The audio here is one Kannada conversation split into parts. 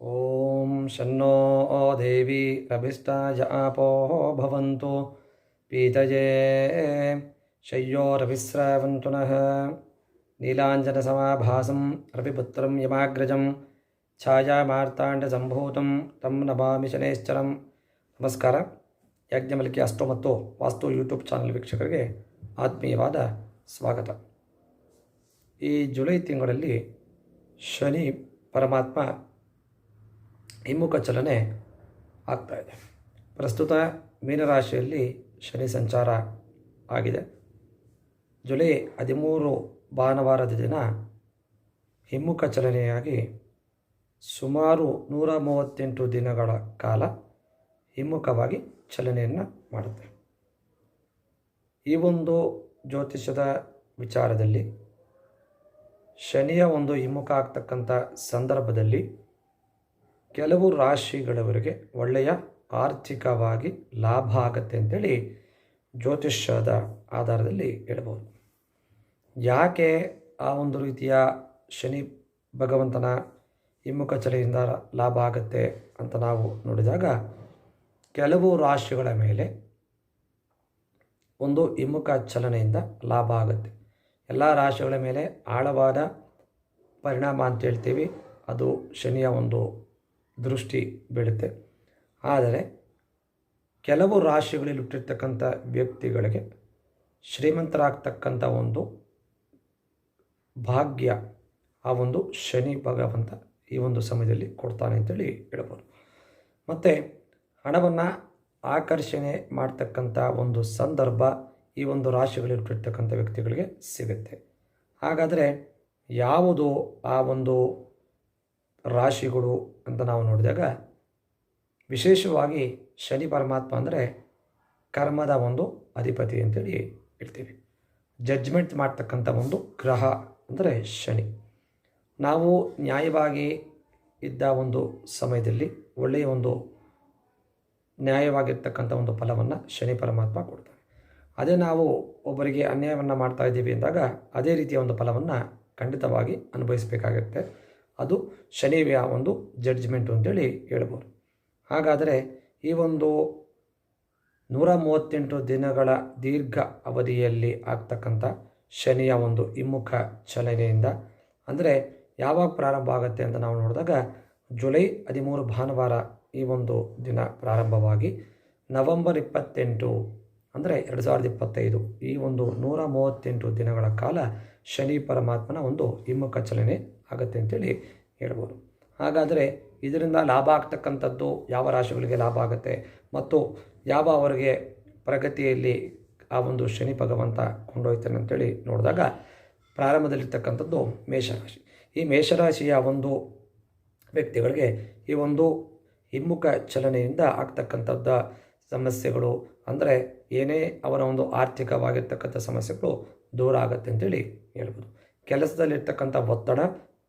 ॐ शन्नो देवी रभिष्टाय आपो भवन्तु पीतये शय्योरभिस्रावन्तु नः नीलाञ्जनसमाभासं रविपुत्रं यमाग्रजं ಛಾಯಾಮಾರ್ತಾಂಡಸಂಭೂತಂ ತಂ ನಮಾಮಿ ಶನೇಶ್ಚರಂ ನಮಸ್ಕಾರ ಯಾಜ್ಞಮಲಿಕೆ ಅಷ್ಟೋ ಮತ್ತು ವಾಸ್ತು ಯೂಟ್ಯೂಬ್ ಚಾನಲ್ ವೀಕ್ಷಕರಿಗೆ ಆತ್ಮೀಯವಾದ ಸ್ವಾಗತ ಈ ಜುಲೈ ತಿಂಗಳಲ್ಲಿ ಶನಿ ಪರಮಾತ್ಮ ಹಿಮ್ಮುಖ ಚಲನೆ ಆಗ್ತಾ ಇದೆ. ಪ್ರಸ್ತುತ ಮೀನರಾಶಿಯಲ್ಲಿ ಶನಿ ಸಂಚಾರ ಆಗಿದೆ. ಜುಲೈ ಹದಿಮೂರು ಭಾನುವಾರದ ದಿನ ಹಿಮ್ಮುಖ ಚಲನೆಯಾಗಿ ಸುಮಾರು ನೂರ ಮೂವತ್ತೆಂಟು ದಿನಗಳ ಕಾಲ ಹಿಮ್ಮುಖವಾಗಿ ಚಲನೆಯನ್ನು ಮಾಡುತ್ತೆ. ಈ ಒಂದು ಜ್ಯೋತಿಷದ ವಿಚಾರದಲ್ಲಿ ಶನಿಯ ಒಂದು ಹಿಮ್ಮುಖ ಆಗ್ತಕ್ಕಂಥ ಸಂದರ್ಭದಲ್ಲಿ ಕೆಲವು ರಾಶಿಗಳವರಿಗೆ ಒಳ್ಳೆಯ ಆರ್ಥಿಕವಾಗಿ ಲಾಭ ಆಗತ್ತೆ ಅಂತೇಳಿ ಜ್ಯೋತಿಷ್ಯದ ಆಧಾರದಲ್ಲಿ ಹೇಳ್ಬೋದು. ಯಾಕೆ ಆ ಒಂದು ರೀತಿಯ ಶನಿ ಭಗವಂತನ ಹಿಮ್ಮುಖ ಚಲೆಯಿಂದ ಲಾಭ ಆಗುತ್ತೆ ಅಂತ ನಾವು ನೋಡಿದಾಗ ಕೆಲವು ರಾಶಿಗಳ ಮೇಲೆ ಒಂದು ಹಿಮ್ಮುಖ ಚಲನೆಯಿಂದ ಲಾಭ ಆಗುತ್ತೆ. ಎಲ್ಲ ರಾಶಿಗಳ ಮೇಲೆ ಆಳವಾದ ಪರಿಣಾಮ ಅಂತ ಹೇಳ್ತೀವಿ. ಅದು ಶನಿಯ ಒಂದು ದೃಷ್ಟಿ ಬೀಳುತ್ತೆ. ಆದರೆ ಕೆಲವು ರಾಶಿಗಳಲ್ಲಿ ಹುಟ್ಟಿರ್ತಕ್ಕಂಥ ವ್ಯಕ್ತಿಗಳಿಗೆ ಶ್ರೀಮಂತರಾಗ್ತಕ್ಕಂಥ ಒಂದು ಭಾಗ್ಯ, ಆ ಒಂದು ಶನಿ ಭಗವಂತ ಈ ಒಂದು ಸಮಯದಲ್ಲಿ ಕೊಡ್ತಾನೆ ಅಂತೇಳಿ ಹೇಳ್ಬೋದು. ಮತ್ತು ಹಣವನ್ನು ಆಕರ್ಷಣೆ ಮಾಡ್ತಕ್ಕಂಥ ಒಂದು ಸಂದರ್ಭ ಈ ಒಂದು ರಾಶಿಗಳಲ್ಲಿ ಹುಟ್ಟಿರ್ತಕ್ಕಂಥ ವ್ಯಕ್ತಿಗಳಿಗೆ ಸಿಗುತ್ತೆ. ಹಾಗಾದರೆ ಯಾವುದು ಆ ಒಂದು ರಾಶಿಗಳು ಅಂತ ನಾವು ನೋಡಿದಾಗ ವಿಶೇಷವಾಗಿ ಶನಿ ಪರಮಾತ್ಮ ಅಂದರೆ ಕರ್ಮದ ಒಂದು ಅಧಿಪತಿ ಅಂತೇಳಿ ಹೇಳ್ತೀವಿ. ಜಡ್ಜ್ಮೆಂಟ್ ಮಾಡ್ತಕ್ಕಂಥ ಒಂದು ಗ್ರಹ ಅಂದರೆ ಶನಿ. ನಾವು ನ್ಯಾಯವಾಗಿ ಇದ್ದ ಒಂದು ಸಮಯದಲ್ಲಿ ಒಳ್ಳೆಯ ಒಂದು ನ್ಯಾಯವಾಗಿರ್ತಕ್ಕಂಥ ಒಂದು ಫಲವನ್ನು ಶನಿ ಪರಮಾತ್ಮ ಕೊಡ್ತಾನೆ. ಅದೇ ನಾವು ಒಬ್ಬರಿಗೆ ಅನ್ಯಾಯವನ್ನು ಮಾಡ್ತಾ ಇದ್ದೀವಿ ಅಂದಾಗ ಅದೇ ರೀತಿಯ ಒಂದು ಫಲವನ್ನು ಖಂಡಿತವಾಗಿ ಅನುಭವಿಸಬೇಕಾಗುತ್ತೆ. ಅದು ಶನಿವೆಯ ಒಂದು ಜಡ್ಜ್ಮೆಂಟು ಅಂತೇಳಿ ಹೇಳ್ಬೋದು. ಹಾಗಾದರೆ ಈ ಒಂದು ನೂರ ಮೂವತ್ತೆಂಟು ದಿನಗಳ ದೀರ್ಘ ಅವಧಿಯಲ್ಲಿ ಆಗ್ತಕ್ಕಂಥ ಶನಿಯ ಒಂದು ಹಿಮ್ಮುಖ ಚಲನೆಯಿಂದ, ಅಂದರೆ ಯಾವಾಗ ಪ್ರಾರಂಭ ಆಗುತ್ತೆ ಅಂತ ನಾವು ನೋಡಿದಾಗ ಜುಲೈ ಹದಿಮೂರು ಭಾನುವಾರ ಈ ಒಂದು ದಿನ ಪ್ರಾರಂಭವಾಗಿ ನವಂಬರ್ ಇಪ್ಪತ್ತೆಂಟು, ಅಂದರೆ ಎರಡು ಸಾವಿರದ ಇಪ್ಪತ್ತೈದು ಈ ಒಂದು ನೂರ ಮೂವತ್ತೆಂಟು ದಿನಗಳ ಕಾಲ ಶನಿ ಪರಮಾತ್ಮನ ಒಂದು ಹಿಮ್ಮುಖ ಚಲನೆ ಆಗುತ್ತೆ ಅಂತೇಳಿ ಹೇಳ್ಬೋದು. ಹಾಗಾದರೆ ಇದರಿಂದ ಲಾಭ ಆಗ್ತಕ್ಕಂಥದ್ದು ಯಾವ ರಾಶಿಗಳಿಗೆ ಲಾಭ ಆಗುತ್ತೆ ಮತ್ತು ಯಾವ ಅವರಿಗೆ ಪ್ರಗತಿಯಲ್ಲಿ ಆ ಒಂದು ಶನಿ ಭಗವಂತ ಕೊಂಡೊಯ್ತಾನೆ ಅಂತೇಳಿ ನೋಡಿದಾಗ ಪ್ರಾರಂಭದಲ್ಲಿರ್ತಕ್ಕಂಥದ್ದು ಮೇಷರಾಶಿ. ಈ ಮೇಷರಾಶಿಯ ಒಂದು ವ್ಯಕ್ತಿಗಳಿಗೆ ಈ ಒಂದು ಹಿಮ್ಮುಖ ಚಲನೆಯಿಂದ ಆಗ್ತಕ್ಕಂಥದ್ದು ಸಮಸ್ಯೆಗಳು ಅಂದರೆ ಏನೇ ಅವರ ಒಂದು ಆರ್ಥಿಕವಾಗಿರ್ತಕ್ಕಂಥ ಸಮಸ್ಯೆಗಳು ದೂರ ಆಗುತ್ತೆ ಅಂತೇಳಿ ಹೇಳ್ಬೋದು. ಕೆಲಸದಲ್ಲಿರ್ತಕ್ಕಂಥ ಒತ್ತಡ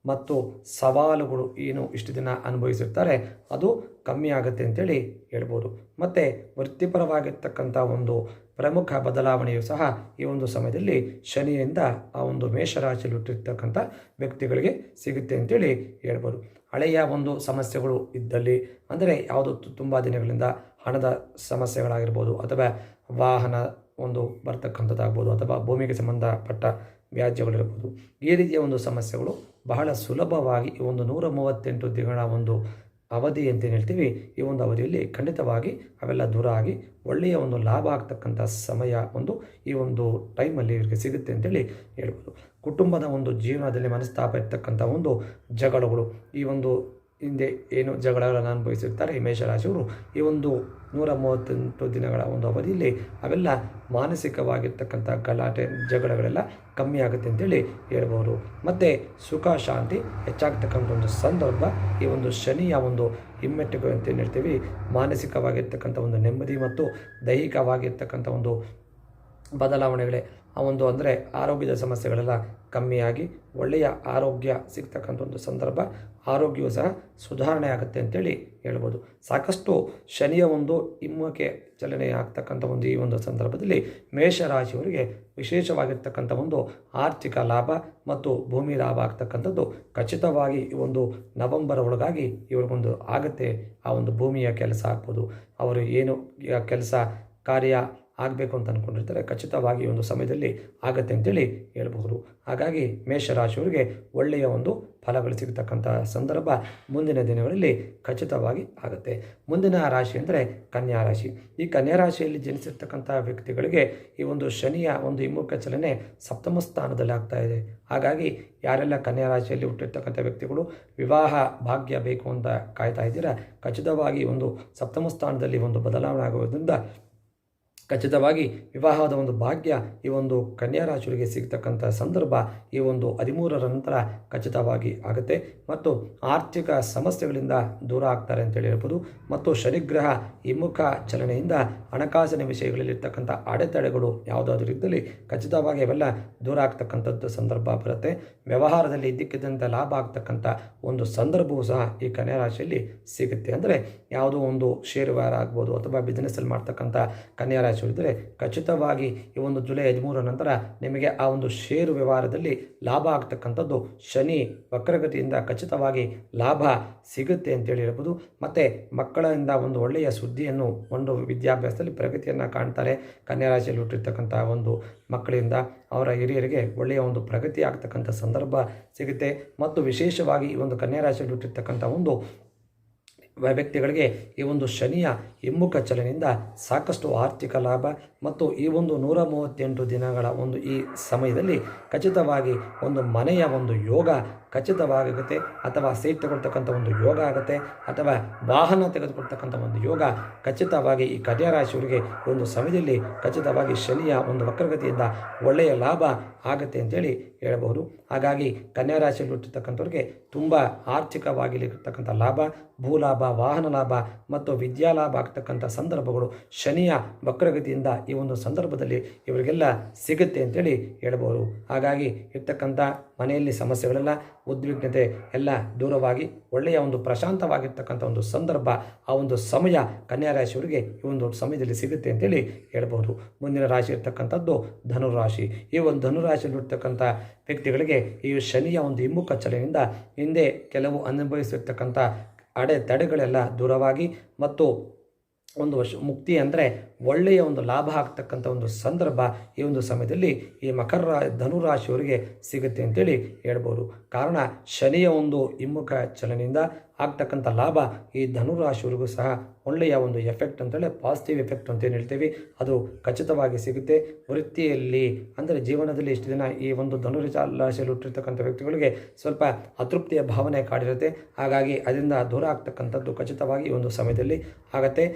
ಮತ್ತು ಸವಾಲುಗಳು ಏನು ಇಷ್ಟು ದಿನ ಅನುಭವಿಸಿರ್ತಾರೆ, ಅದು ಕಮ್ಮಿ ಆಗುತ್ತೆ ಅಂತೇಳಿ ಹೇಳ್ಬೋದು. ಮತ್ತು ವೃತ್ತಿಪರವಾಗಿರ್ತಕ್ಕಂಥ ಒಂದು ಪ್ರಮುಖ ಬದಲಾವಣೆಯು ಸಹ ಈ ಒಂದು ಸಮಯದಲ್ಲಿ ಶನಿಯಿಂದ ಆ ಒಂದು ಮೇಷರಾಶಿಯಲ್ಲಿ ಹುಟ್ಟಿರ್ತಕ್ಕಂಥ ವ್ಯಕ್ತಿಗಳಿಗೆ ಸಿಗುತ್ತೆ ಅಂತೇಳಿ ಹೇಳ್ಬೋದು. ಹಳೆಯ ಒಂದು ಸಮಸ್ಯೆಗಳು ಇದ್ದಲ್ಲಿ, ಅಂದರೆ ಯಾವುದು ತುಂಬ ದಿನಗಳಿಂದ ಹಣದ ಸಮಸ್ಯೆಗಳಾಗಿರ್ಬೋದು, ಅಥವಾ ವಾಹನ ಒಂದು ಬರ್ತಕ್ಕಂಥದ್ದಾಗ್ಬೋದು, ಅಥವಾ ಭೂಮಿಗೆ ಸಂಬಂಧಪಟ್ಟ ವ್ಯಾಜ್ಯಗಳಿರ್ಬೋದು, ಈ ರೀತಿಯ ಒಂದು ಸಮಸ್ಯೆಗಳು ಬಹಳ ಸುಲಭವಾಗಿ ಈ ಒಂದು ನೂರ ಮೂವತ್ತೆಂಟು ದಿನಗಳ ಒಂದು ಅವಧಿ ಅಂತ ಹೇಳ್ತೀವಿ. ಈ ಒಂದು ಅವಧಿಯಲ್ಲಿ ಖಂಡಿತವಾಗಿ ಅವೆಲ್ಲ ದೂರ ಆಗಿ ಒಳ್ಳೆಯ ಒಂದು ಲಾಭ ಆಗ್ತಕ್ಕಂಥ ಸಮಯ ಒಂದು ಈ ಒಂದು ಟೈಮಲ್ಲಿ ಇವರಿಗೆ ಸಿಗುತ್ತೆ ಅಂತೇಳಿ ಹೇಳ್ಬೋದು. ಕುಟುಂಬದ ಒಂದು ಜೀವನದಲ್ಲಿ ಮನಸ್ತಾಪ ಇರ್ತಕ್ಕಂಥ ಒಂದು ಜಗಳಗಳು ಈ ಒಂದು ಹಿಂದೆ ಏನು ಜಗಳಗಳನ್ನು ಅನುಭವಿಸಿರ್ತಾರೆ, ಮೇಷರಾಶಿಯವರು. ಈ ಒಂದು ನೂರ ಮೂವತ್ತೆಂಟು ದಿನಗಳ ಒಂದು ಅವಧಿಯಲ್ಲಿ ಅವೆಲ್ಲ ಮಾನಸಿಕವಾಗಿರ್ತಕ್ಕಂಥ ಗಲಾಟೆ, ಜಗಳಗಳೆಲ್ಲ ಕಮ್ಮಿ ಆಗುತ್ತೆ ಅಂತೇಳಿ ಹೇಳ್ಬೋದು. ಮತ್ತು ಸುಖ, ಶಾಂತಿ, ಹೆಚ್ಚಾಗ್ತಕ್ಕಂಥ ಒಂದು ಸಂದರ್ಭ, ಈ ಒಂದು ಶನಿಯ ಒಂದು ಹಿಮ್ಮೆಟ್ಟುಗಳು ಅಂತ ಏನು ಹೇಳ್ತೀವಿ. ಮಾನಸಿಕವಾಗಿರ್ತಕ್ಕಂಥ ಒಂದು ನೆಮ್ಮದಿ ಮತ್ತು ದೈಹಿಕವಾಗಿರ್ತಕ್ಕಂಥ ಒಂದು ಬದಲಾವಣೆಗಳೇ. ಆ ಒಂದು ಅಂದರೆ ಆರೋಗ್ಯದ ಸಮಸ್ಯೆಗಳೆಲ್ಲ ಕಮ್ಮಿಯಾಗಿ, ಒಳ್ಳೆಯ ಆರೋಗ್ಯ ಸಿಗ್ತಕ್ಕಂಥ ಒಂದು ಸಂದರ್ಭ ಆರೋಗ್ಯವು ಸಹ ಸುಧಾರಣೆ ಆಗುತ್ತೆ ಅಂತೇಳಿ ಹೇಳ್ಬೋದು. ಸಾಕಷ್ಟು ಶನಿಯ ಒಂದು ಹಿಮ್ಮಕ್ಕೆ ಚಲನೆ ಆಗ್ತಕ್ಕಂಥ ಒಂದು ಈ ಒಂದು ಸಂದರ್ಭದಲ್ಲಿ ಮೇಷರಾಶಿಯವರಿಗೆ ವಿಶೇಷವಾಗಿರ್ತಕ್ಕಂಥ ಒಂದು ಆರ್ಥಿಕ ಲಾಭ ಮತ್ತು ಭೂಮಿ ಲಾಭ ಆಗ್ತಕ್ಕಂಥದ್ದು ಖಚಿತವಾಗಿ ಈ ಒಂದು ನವೆಂಬರ್ ಒಳಗಾಗಿ ಇವ್ರಿಗೊಂದು ಆಗುತ್ತೆ. ಆ ಒಂದು ಭೂಮಿಯ ಕೆಲಸ ಆಗ್ಬೋದು. ಅವರು ಏನು ಕೆಲಸ, ಕಾರ್ಯ ಆಗಬೇಕು ಅಂತ ಅಂದ್ಕೊಂಡಿರ್ತಾರೆ ಖಚಿತವಾಗಿ ಒಂದು ಸಮಯದಲ್ಲಿ ಆಗುತ್ತೆ ಅಂತೇಳಿ ಹೇಳಬಹುದು. ಹಾಗಾಗಿ ಮೇಷರಾಶಿಯವರಿಗೆ ಒಳ್ಳೆಯ ಒಂದು ಫಲಗಳು ಸಿಗತಕ್ಕಂಥ ಸಂದರ್ಭ ಮುಂದಿನ ದಿನಗಳಲ್ಲಿ ಖಚಿತವಾಗಿ ಆಗುತ್ತೆ. ಮುಂದಿನ ರಾಶಿ ಅಂದರೆ ಕನ್ಯಾ ರಾಶಿ. ಈ ಕನ್ಯಾ ರಾಶಿಯಲ್ಲಿ ಜನಿಸಿರ್ತಕ್ಕಂಥ ವ್ಯಕ್ತಿಗಳಿಗೆ ಈ ಒಂದು ಶನಿಯ ಒಂದು ಹಿಮ್ಮುಖ ಚಲನೆ ಸಪ್ತಮ ಸ್ಥಾನದಲ್ಲಿ ಆಗ್ತಾ ಇದೆ. ಹಾಗಾಗಿ ಯಾರೆಲ್ಲ ಕನ್ಯಾ ರಾಶಿಯಲ್ಲಿ ಹುಟ್ಟಿರ್ತಕ್ಕಂಥ ವ್ಯಕ್ತಿಗಳು ವಿವಾಹ ಭಾಗ್ಯ ಬೇಕು ಅಂತ ಕಾಯ್ತಾ ಇದ್ದೀರಾ, ಖಚಿತವಾಗಿ ಒಂದು ಸಪ್ತಮ ಸ್ಥಾನದಲ್ಲಿ ಒಂದು ಬದಲಾವಣೆ ಆಗುವುದರಿಂದ ಖಚಿತವಾಗಿ ವಿವಾಹದ ಒಂದು ಭಾಗ್ಯ ಈ ಒಂದು ಕನ್ಯಾ ರಾಶಿಯವರಿಗೆ ಸಿಗ್ತಕ್ಕಂಥ ಸಂದರ್ಭ ಈ ಒಂದು ಹದಿಮೂರರ ನಂತರ ಖಚಿತವಾಗಿ ಆಗುತ್ತೆ. ಮತ್ತು ಆರ್ಥಿಕ ಸಮಸ್ಯೆಗಳಿಂದ ದೂರ ಆಗ್ತಾರೆ ಅಂತೇಳಿ ಹೇಳ್ಬೋದು ಮತ್ತು ಶನಿಗ್ರಹ ಹಿಮ್ಮುಖ ಚಲನೆಯಿಂದ ಹಣಕಾಸಿನ ವಿಷಯಗಳಲ್ಲಿರ್ತಕ್ಕಂಥ ಅಡೆತಡೆಗಳು ಯಾವುದಾದ್ರೂ ಇದ್ದಲ್ಲಿ ಖಚಿತವಾಗಿ ಅವೆಲ್ಲ ದೂರ ಆಗ್ತಕ್ಕಂಥದ್ದು ಸಂದರ್ಭ ಬರುತ್ತೆ. ವ್ಯವಹಾರದಲ್ಲಿ ಇದ್ದಕ್ಕಿದ್ದಂಥ ಲಾಭ ಆಗ್ತಕ್ಕಂಥ ಒಂದು ಸಂದರ್ಭವೂ ಸಹ ಈ ಕನ್ಯಾ ರಾಶಿಯಲ್ಲಿ ಸಿಗುತ್ತೆ. ಅಂದರೆ ಯಾವುದೋ ಒಂದು ಷೇರು ವ್ಯವಹಾರ ಆಗ್ಬೋದು ಅಥವಾ ಬಿಸ್ನೆಸ್ಸಲ್ಲಿ ಮಾಡ್ತಕ್ಕಂಥ ಕನ್ಯಾ ರಾಶಿ ಇದ್ದರೆ ಖಚಿತವಾಗಿ ಈ ಒಂದು ಜುಲೈ ಹದಿಮೂರ ನಂತರ ನಿಮಗೆ ಆ ಒಂದು ಷೇರು ವ್ಯವಹಾರದಲ್ಲಿ ಲಾಭ ಆಗ್ತಕ್ಕಂಥದ್ದು ಶನಿ ವಕ್ರಗತಿಯಿಂದ ಖಚಿತವಾಗಿ ಲಾಭ ಸಿಗುತ್ತೆ ಅಂತೇಳಿ ಹೇಳ್ಬೋದು. ಮತ್ತು ಮಕ್ಕಳಿಂದ ಒಂದು ಒಳ್ಳೆಯ ಸುದ್ದಿಯನ್ನು ಒಂದು ವಿದ್ಯಾಭ್ಯಾಸದಲ್ಲಿ ಪ್ರಗತಿಯನ್ನು ಕಾಣ್ತಾರೆ. ಕನ್ಯಾ ರಾಶಿಯಲ್ಲಿ ಹುಟ್ಟಿರ್ತಕ್ಕಂಥ ಒಂದು ಮಕ್ಕಳಿಂದ ಅವರ ಹಿರಿಯರಿಗೆ ಒಳ್ಳೆಯ ಒಂದು ಪ್ರಗತಿ ಆಗ್ತಕ್ಕಂಥ ಸಂದರ್ಭ ಸಿಗುತ್ತೆ. ಮತ್ತು ವಿಶೇಷವಾಗಿ ಈ ಒಂದು ಕನ್ಯಾ ರಾಶಿಯಲ್ಲಿ ಹುಟ್ಟಿರ್ತಕ್ಕಂಥ ಒಂದು ವ್ಯಕ್ತಿಗಳಿಗೆ ಈ ಒಂದು ಶನಿಯ ಹಿಮ್ಮುಖ ಚಲನೆಯಿಂದ ಸಾಕಷ್ಟು ಆರ್ಥಿಕ ಲಾಭ ಮತ್ತು ಈ ಒಂದು ನೂರ ಮೂವತ್ತೆಂಟು ದಿನಗಳ ಒಂದು ಈ ಸಮಯದಲ್ಲಿ ಖಚಿತವಾಗಿ ಒಂದು ಮನೆಯ ಒಂದು ಯೋಗ ಖಚಿತವಾಗುತ್ತೆ ಅಥವಾ ಸೀಟ್ ತಗೊಳ್ತಕ್ಕಂಥ ಒಂದು ಯೋಗ ಆಗುತ್ತೆ ಅಥವಾ ವಾಹನ ತೆಗೆದುಕೊಳ್ತಕ್ಕಂಥ ಒಂದು ಯೋಗ ಖಚಿತವಾಗಿ ಈ ಕನ್ಯಾ ರಾಶಿಯವರಿಗೆ ಒಂದು ಸಮಯದಲ್ಲಿ ಖಚಿತವಾಗಿ ಶನಿಯ ಒಂದು ವಕ್ರಗತಿಯಿಂದ ಒಳ್ಳೆಯ ಲಾಭ ಆಗುತ್ತೆ ಅಂತೇಳಿ ಹೇಳಬಹುದು. ಹಾಗಾಗಿ ಕನ್ಯಾ ರಾಶಿಯಲ್ಲಿ ಹುಟ್ಟಿರ್ತಕ್ಕಂಥವ್ರಿಗೆ ತುಂಬ ಆರ್ಥಿಕವಾಗಿರ್ತಕ್ಕಂಥ ಲಾಭ, ಭೂಲಾಭ, ವಾಹನ ಲಾಭ ಮತ್ತು ವಿದ್ಯಾ ಲಾಭ ಆಗ್ತಕ್ಕಂಥ ಸಂದರ್ಭಗಳು ಶನಿಯ ವಕ್ರಗತಿಯಿಂದ ಈ ಒಂದು ಸಂದರ್ಭದಲ್ಲಿ ಇವರಿಗೆಲ್ಲ ಸಿಗುತ್ತೆ ಅಂತೇಳಿ ಹೇಳ್ಬೋದು ಹಾಗಾಗಿ ಇರ್ತಕ್ಕಂಥ ಮನೆಯಲ್ಲಿ ಸಮಸ್ಯೆಗಳೆಲ್ಲ ಉದ್ವಿಗ್ನತೆ ಎಲ್ಲ ದೂರವಾಗಿ ಒಳ್ಳೆಯ ಒಂದು ಪ್ರಶಾಂತವಾಗಿರ್ತಕ್ಕಂಥ ಒಂದು ಸಂದರ್ಭ, ಆ ಒಂದು ಸಮಯ ಕನ್ಯಾ ರಾಶಿಯವರಿಗೆ ಈ ಒಂದು ಸಮಯದಲ್ಲಿ ಸಿಗುತ್ತೆ ಅಂತೇಳಿ ಹೇಳ್ಬೋದು ಮುಂದಿನ ರಾಶಿ ಇರ್ತಕ್ಕಂಥದ್ದು ಧನುರಾಶಿ. ಈ ಒಂದು ಧನುರಾಶಿಯಲ್ಲಿ ಇರ್ತಕ್ಕಂಥ ವ್ಯಕ್ತಿಗಳಿಗೆ ಈ ಶನಿಯ ಒಂದು ಹಿಮ್ಮುಖ ಚಲನೆಯಿಂದ ಹಿಂದೆ ಕೆಲವು ಅನುಭವಿಸಿರ್ತಕ್ಕಂಥ ಅಡೆತಡೆಗಳೆಲ್ಲ ದೂರವಾಗಿ ಮತ್ತು ಒಂದು ವರ್ಷ ಮುಕ್ತಿ ಅಂದರೆ ಒಳ್ಳೆಯ ಒಂದು ಲಾಭ ಆಗ್ತಕ್ಕಂಥ ಒಂದು ಸಂದರ್ಭ ಈ ಒಂದು ಸಮಯದಲ್ಲಿ ಈ ಮಕರ ಧನುರಾಶಿಯವರಿಗೆ ಸಿಗುತ್ತೆ ಅಂತೇಳಿ ಹೇಳ್ಬೋದು. ಕಾರಣ ಶನಿಯ ಒಂದು ಹಿಮ್ಮುಖ ಚಲನೆಯಿಂದ ಆಗ್ತಕ್ಕಂಥ ಲಾಭ ಈ ಧನುರಾಶಿಯವರಿಗೂ ಸಹ ಒಳ್ಳೆಯ ಒಂದು ಎಫೆಕ್ಟ್ ಅಂತೇಳಿ ಪಾಸಿಟಿವ್ ಎಫೆಕ್ಟ್ ಅಂತ ಏನು ಹೇಳ್ತೀವಿ, ಅದು ಖಚಿತವಾಗಿ ಸಿಗುತ್ತೆ. ವೃತ್ತಿಯಲ್ಲಿ ಅಂದರೆ ಜೀವನದಲ್ಲಿ ಇಷ್ಟು ದಿನ ಈ ಒಂದು ಧನುರಾಶಿ ರಾಶಿಯಲ್ಲಿ ಹುಟ್ಟಿರ್ತಕ್ಕಂಥ ವ್ಯಕ್ತಿಗಳಿಗೆ ಸ್ವಲ್ಪ ಅತೃಪ್ತಿಯ ಭಾವನೆ ಕಾಡಿರುತ್ತೆ. ಹಾಗಾಗಿ ಅದರಿಂದ ದೂರ ಆಗ್ತಕ್ಕಂಥದ್ದು ಖಚಿತವಾಗಿ ಈ ಒಂದು ಸಮಯದಲ್ಲಿ ಆಗತ್ತೆ.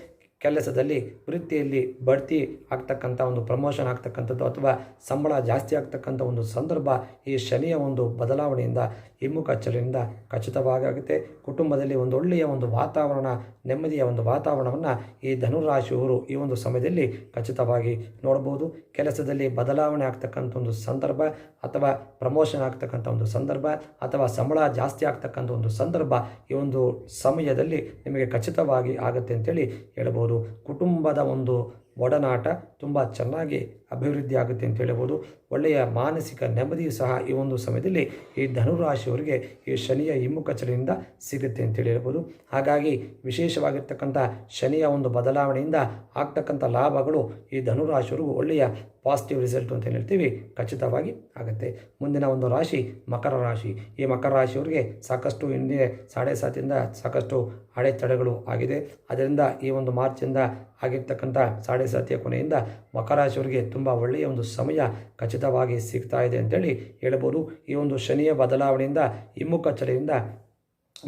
ಕೆಲಸದಲ್ಲಿ ವೃತ್ತಿಯಲ್ಲಿ ಬಡ್ತಿ ಆಗ್ತಕ್ಕಂಥ ಒಂದು ಪ್ರಮೋಷನ್ ಆಗ್ತಕ್ಕಂಥದ್ದು ಅಥವಾ ಸಂಬಳ ಜಾಸ್ತಿ ಆಗ್ತಕ್ಕಂಥ ಒಂದು ಸಂದರ್ಭ ಈ ಶನಿಯ ಒಂದು ಬದಲಾವಣೆಯಿಂದ ಹಿಮ್ಮುಖ ಚಲನೆಯಿಂದ ಖಚಿತವಾಗುತ್ತೆ. ಕುಟುಂಬದಲ್ಲಿ ಒಂದು ಒಳ್ಳೆಯ ಒಂದು ವಾತಾವರಣ, ನೆಮ್ಮದಿಯ ಒಂದು ವಾತಾವರಣವನ್ನು ಈ ಧನುರಾಶಿಯವರು ಈ ಒಂದು ಸಮಯದಲ್ಲಿ ಖಚಿತವಾಗಿ ನೋಡ್ಬೋದು ಕೆಲಸದಲ್ಲಿ ಬದಲಾವಣೆ ಆಗ್ತಕ್ಕಂಥ ಒಂದು ಸಂದರ್ಭ ಅಥವಾ ಪ್ರಮೋಷನ್ ಆಗ್ತಕ್ಕಂಥ ಒಂದು ಸಂದರ್ಭ ಅಥವಾ ಸಂಬಳ ಜಾಸ್ತಿ ಆಗ್ತಕ್ಕಂಥ ಒಂದು ಸಂದರ್ಭ ಈ ಒಂದು ಸಮಯದಲ್ಲಿ ನಿಮಗೆ ಖಚಿತವಾಗಿ ಆಗುತ್ತೆ ಅಂತೇಳಿ ಹೇಳ್ಬೋದು ಕುಟುಂಬದ ಒಂದು ಒಡನಾಟ ತುಂಬ ಚೆನ್ನಾಗಿ ಅಭಿವೃದ್ಧಿ ಆಗುತ್ತೆ ಅಂತ ಹೇಳ್ಬೋದು. ಒಳ್ಳೆಯ ಮಾನಸಿಕ ನೆಮ್ಮದಿಯು ಸಹ ಈ ಒಂದು ಸಮಯದಲ್ಲಿ ಈ ಧನುರಾಶಿಯವರಿಗೆ ಈ ಶನಿಯ ಹಿಮ್ಮುಖ ಚಲನೆಯಿಂದ ಸಿಗುತ್ತೆ ಅಂತೇಳಿ ಹೇಳ್ಬೋದು. ಹಾಗಾಗಿ ವಿಶೇಷವಾಗಿರ್ತಕ್ಕಂಥ ಶನಿಯ ಒಂದು ಬದಲಾವಣೆಯಿಂದ ಆಗ್ತಕ್ಕಂಥ ಲಾಭಗಳು ಈ ಧನುರಾಶಿಯವರಿಗೂ ಒಳ್ಳೆಯ ಪಾಸಿಟಿವ್ ರಿಸಲ್ಟ್ ಅಂತ ಹೇಳ್ತೀವಿ. ಖಚಿತವಾಗಿ ಆಗುತ್ತೆ. ಮುಂದಿನ ಒಂದು ರಾಶಿ ಮಕರ ರಾಶಿ. ಈ ಮಕರ ರಾಶಿಯವರಿಗೆ ಸಾಕಷ್ಟು ಹಿಂದೆ ಸಾಡೆ ಸಾತಿಯಿಂದ ಸಾಕಷ್ಟು ಅಡೆತಡೆಗಳು ಆಗಿದೆ. ಅದರಿಂದ ಈ ಒಂದು ಮಾರ್ಚಿಂದ ಆಗಿರ್ತಕ್ಕಂಥ ಸಾಡೆ ಸಾತಿಯ ಕೊನೆಯಿಂದ ಮಕರ ರಾಶಿಯವರಿಗೆ ತುಂಬ ಒಳ್ಳೆಯ ಒಂದು ಸಮಯ ಖಚಿತವಾಗಿ ಸಿಗ್ತಾ ಇದೆ ಅಂತೇಳಿ ಹೇಳ್ಬೋದು. ಈ ಒಂದು ಶನಿಯ ಬದಲಾವಣೆಯಿಂದ ಹಿಮ್ಮುಖ ಚಲೆಯಿಂದ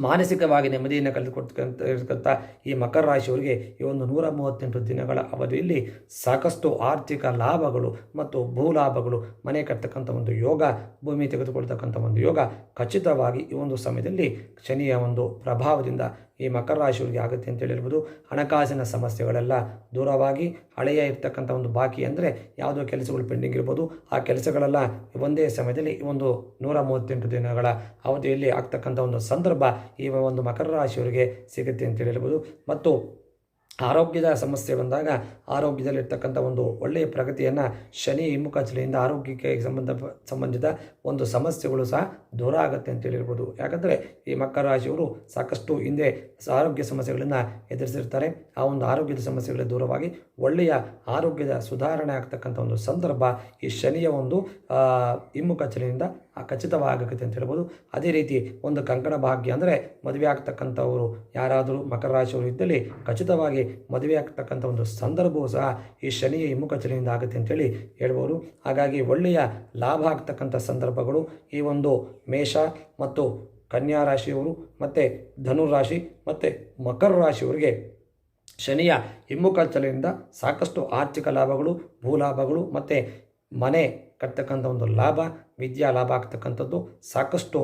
ಮಾನಸಿಕವಾಗಿ ನೆಮ್ಮದಿಯನ್ನು ಕಳೆದುಕೊಡ್ತಕ್ಕಂಥ ಈ ಮಕರ ರಾಶಿಯವರಿಗೆ ಈ ಒಂದು ನೂರ ಮೂವತ್ತೆಂಟು ದಿನಗಳ ಅವಧಿಯಲ್ಲಿ ಸಾಕಷ್ಟು ಆರ್ಥಿಕ ಲಾಭಗಳು ಮತ್ತು ಭೂ ಲಾಭಗಳು ಮನೆ ಕಟ್ಟತಕ್ಕಂಥ ಒಂದು ಯೋಗ, ಭೂಮಿ ತೆಗೆದುಕೊಳ್ತಕ್ಕಂಥ ಒಂದು ಯೋಗ ಖಚಿತವಾಗಿ ಈ ಒಂದು ಸಮಯದಲ್ಲಿ ಶನಿಯ ಒಂದು ಪ್ರಭಾವದಿಂದ ಈ ಮಕರ ರಾಶಿಯವರಿಗೆ ಆಗುತ್ತೆ ಅಂತ ಹೇಳಿರ್ಬೋದು. ಹಣಕಾಸಿನ ಸಮಸ್ಯೆಗಳೆಲ್ಲ ದೂರವಾಗಿ ಹಳೆಯ ಇರ್ತಕ್ಕಂಥ ಒಂದು ಬಾಕಿ ಅಂದರೆ ಯಾವುದೋ ಕೆಲಸಗಳು ಪೆಂಡಿಂಗ್ ಇರ್ಬೋದು. ಆ ಕೆಲಸಗಳೆಲ್ಲ ಒಂದೇ ಸಮಯದಲ್ಲಿ ಒಂದು ನೂರ ಮೂವತ್ತೆಂಟು ದಿನಗಳ ಅವಧಿಯಲ್ಲಿ ಆಗ್ತಕ್ಕಂಥ ಒಂದು ಸಂದರ್ಭ ಈ ಒಂದು ಮಕರ ರಾಶಿಯವರಿಗೆ ಸಿಗುತ್ತೆ ಅಂತ ಹೇಳಿರ್ಬೋದು. ಮತ್ತು ಆರೋಗ್ಯದ ಸಮಸ್ಯೆ ಬಂದಾಗ ಆರೋಗ್ಯದಲ್ಲಿರ್ತಕ್ಕಂಥ ಒಂದು ಒಳ್ಳೆಯ ಪ್ರಗತಿಯನ್ನು ಶನಿ ಹಿಮ್ಮುಖಚಲೆಯಿಂದ ಆರೋಗ್ಯಕ್ಕೆ ಸಂಬಂಧ ಸಂಬಂಧಿತ ಒಂದು ಸಮಸ್ಯೆಗಳು ಸಹ ದೂರ ಆಗುತ್ತೆ ಅಂತ ಹೇಳಿರ್ಬೋದು. ಯಾಕಂದರೆ ಈ ಮಕರ ರಾಶಿಯವರು ಸಾಕಷ್ಟು ಹಿಂದೆ ಆರೋಗ್ಯ ಸಮಸ್ಯೆಗಳನ್ನು ಎದುರಿಸಿರ್ತಾರೆ. ಆ ಒಂದು ಆರೋಗ್ಯದ ಸಮಸ್ಯೆಗಳ ದೂರವಾಗಿ ಒಳ್ಳೆಯ ಆರೋಗ್ಯದ ಸುಧಾರಣೆ ಆಗ್ತಕ್ಕಂಥ ಒಂದು ಸಂದರ್ಭ ಈ ಶನಿಯ ಒಂದು ಹಿಮ್ಮುಖ ಚಲನೆಯಿಂದ ಖಚಿತವಾಗುತ್ತೆ ಅಂತ ಹೇಳ್ಬೋದು. ಅದೇ ರೀತಿ ಒಂದು ಕಂಕಣ ಭಾಗ್ಯ ಅಂದರೆ ಮದುವೆ ಆಗ್ತಕ್ಕಂಥವರು ಯಾರಾದರೂ ಮಕರ ರಾಶಿಯವರು ಇದ್ದಲ್ಲಿ ಖಚಿತವಾಗಿ ಮದುವೆ ಆಗ್ತಕ್ಕಂಥ ಒಂದು ಸಂದರ್ಭವೂ ಸಹ ಈ ಶನಿಯ ಹಿಮ್ಮುಖಚಲೆಯಿಂದ ಆಗುತ್ತೆ ಅಂತೇಳಿ ಹೇಳ್ಬೋದು. ಹಾಗಾಗಿ ಒಳ್ಳೆಯ ಲಾಭ ಆಗ್ತಕ್ಕಂಥ ಸಂದರ್ಭಗಳು ಈ ಒಂದು ಮೇಷ ಮತ್ತು ಕನ್ಯಾ ರಾಶಿಯವರು ಮತ್ತು ಧನುರಾಶಿ ಮತ್ತು ಮಕರ ರಾಶಿಯವರಿಗೆ ಶನಿಯ ಹಿಮ್ಮುಖಚಲೆಯಿಂದ ಸಾಕಷ್ಟು ಆರ್ಥಿಕ ಲಾಭಗಳು ಭೂಲಾಭಗಳು ಮತ್ತು ಮನೆ ಕಟ್ತಕ್ಕಂಥ ಒಂದು ಲಾಭ, ವಿದ್ಯಾ ಲಾಭ ಆಗ್ತಕ್ಕಂಥದ್ದು ಸಾಕಷ್ಟು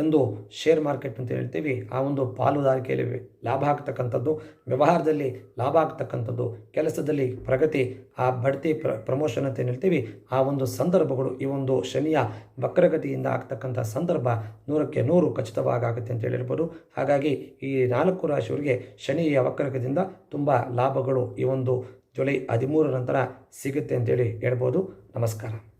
ಒಂದು ಶೇರ್ ಮಾರ್ಕೆಟ್ ಅಂತ ಹೇಳ್ತೀವಿ. ಆ ಒಂದು ಪಾಲುದಾರಿಕೆಯಲ್ಲಿ ಲಾಭ ಆಗ್ತಕ್ಕಂಥದ್ದು, ವ್ಯವಹಾರದಲ್ಲಿ ಲಾಭ ಆಗ್ತಕ್ಕಂಥದ್ದು, ಕೆಲಸದಲ್ಲಿ ಪ್ರಗತಿ, ಆ ಬಡ್ತಿ ಪ್ರ ಪ್ರಮೋಷನ್ ಅಂತ ಹೇಳ್ತೀವಿ, ಆ ಒಂದು ಸಂದರ್ಭಗಳು, ಈ ಒಂದು ಶನಿಯ ವಕ್ರಗತಿಯಿಂದ ಆಗ್ತಕ್ಕಂಥ ಸಂದರ್ಭ ನೂರಕ್ಕೆ ನೂರು ಖಚಿತವಾಗುತ್ತೆ ಅಂತ ಹೇಳಿರ್ಬೋದು. ಹಾಗಾಗಿ ಈ ನಾಲ್ಕು ರಾಶಿಯವರಿಗೆ ಶನಿಯ ವಕ್ರಗತಿಯಿಂದ ತುಂಬ ಲಾಭಗಳು ಈ ಒಂದು ಜುಲೈ ಹದಿಮೂರು ನಂತರ ಸಿಗುತ್ತೆ ಅಂತೇಳಿ ಹೇಳ್ಬೋದು. ನಮಸ್ಕಾರ.